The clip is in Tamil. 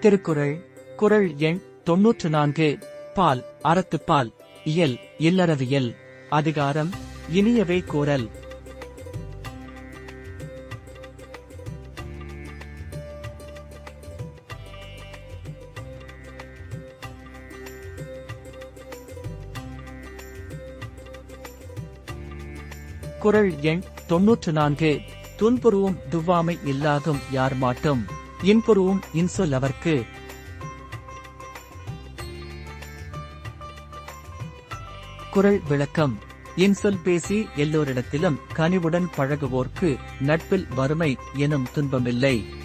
திருக்குறள் குறள் எண் தொன்னூற்று நான்கு பால் அறத்துப்பால் இயல் இல்லறவியல் அதிகாரம் இனியவை கூறல். குறள் எண் தொன்னூற்று நான்கு துன்புருவும் துவாமை இல்லாதும் யார் மாட்டும்? இன்புறுவோம் இன்சொல் அவர்க்கு. குறள் விளக்கம். இன்சொல் பேசி எல்லோரிடத்திலும் கனிவுடன் பழகுவோர்க்கு நட்பில் வறுமை எனும் துன்பமில்லை.